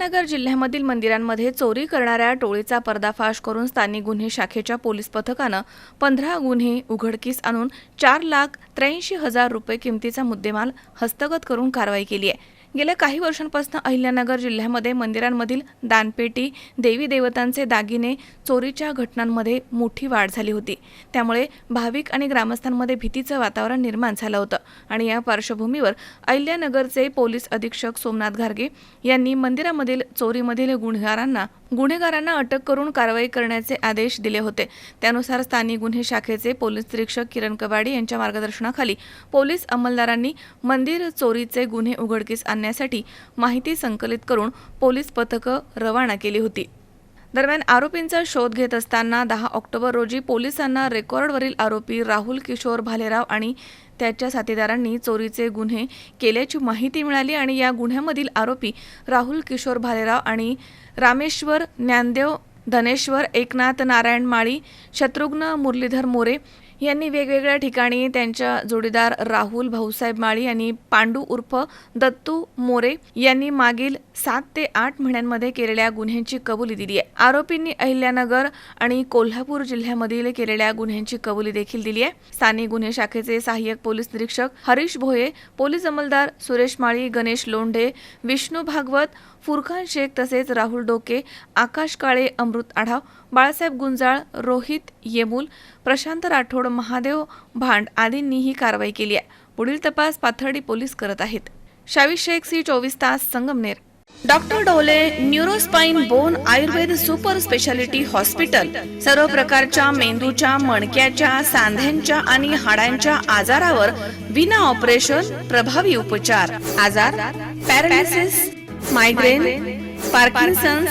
अहिल्यानगर जिल्ह्यामधील मंदिरांमध्ये चोरी करणाऱ्या टोळीचा पर्दाफाश करून स्थानिक गुन्हे शाखेच्या पोलीस पथकानं पंधरा गुन्हे उघडकीस आणून चार लाख त्र्याऐंशी हजार रुपये किमतीचा मुद्देमाल हस्तगत करून कारवाई केली आहे. गेल्या काही वर्षांपासून अहिल्यानगर जिल्ह्यामध्ये मंदिरांमधील दानपेटी देवी देवतांचे दागिने चोरीच्या घटनांमध्ये मोठी वाढ झाली होती. त्यामुळे भाविक आणि ग्रामस्थांमध्ये भीतीचं वातावरण निर्माण झालं होतं. आणि या पार्श्वभूमीवर अहिल्यानगरचे पोलीस अधीक्षक सोमनाथ घारगे यांनी मंदिरामधील चोरीमधील गुन्हेगारांना गुन्हेगारांना अटक करून कारवाई करण्याचे आदेश दिले होते. त्यानुसार स्थानिक गुन्हे शाखेचे पोलीस निरीक्षक किरण कवाडी यांच्या मार्गदर्शनाखाली पोलीस अंमलदारांनी मंदिर चोरीचे गुन्हे उघडकीस आणले आणण्यासाठी माहिती संकलित करून पोलीस पथकं रवाना केली होती. दरम्यान आरोपींचा शोध घेत असताना दहा ऑक्टोबर रोजी पोलिसांना रेकॉर्डवरील आरोपी राहुल किशोर भालेराव आणि त्याच्या साथीदारांनी चोरीचे गुन्हे केल्याची माहिती मिळाली आणि या गुन्ह्यामधील आरोपी राहुल किशोर भालेराव आणि रामेश्वर ज्ञानदेव धनेश्वर एकनाथ नारायण माळी शत्रुघ्न मुरलीधर मोरे यांनी वेगवेगळ्या ठिकाणी त्यांच्या जोडीदार राहुल भाऊसाहेब माळी यांनी पांडू उर्फ दत्तू मोरे यांनी मागील सात ते आठ महिन्यांमध्ये केलेल्या गुन्ह्यांची कबुली दिली आहे. आरोपींनी अहिल्यानगर आणि कोल्हापूर जिल्ह्यामधील केलेल्या गुन्ह्यांची कबुली देखील दिली आहे. स्थानिक गुन्हे शाखेचे सहाय्यक पोलीस निरीक्षक हरीश भोये पोलीस अंमलदार सुरेश माळी गणेश लोंढे विष्णू भागवत फुरखान शेख तसेच राहुल डोके आकाश काळे अमृत आढाव बाळासाहेब गुंजाळ रोहित येमूल प्रशांत राठोड महादेव भांड आदींनी ही कारवाई केली आहे. पुढील तपास पाथर्डी पोलीस करत आहेत. शावी शेख सी चोवीस तास Sangamner. Doctor Dhole neuro spine bone Ayurved super speciality hospital. सर्व प्रकारच्या मेंदूच्या मणक्याच्या सांध्यांच्या आणि हाडांच्या आजारावर विना ऑपरेशन प्रभावी उपचार. आजार paralysis migraine Parkinson's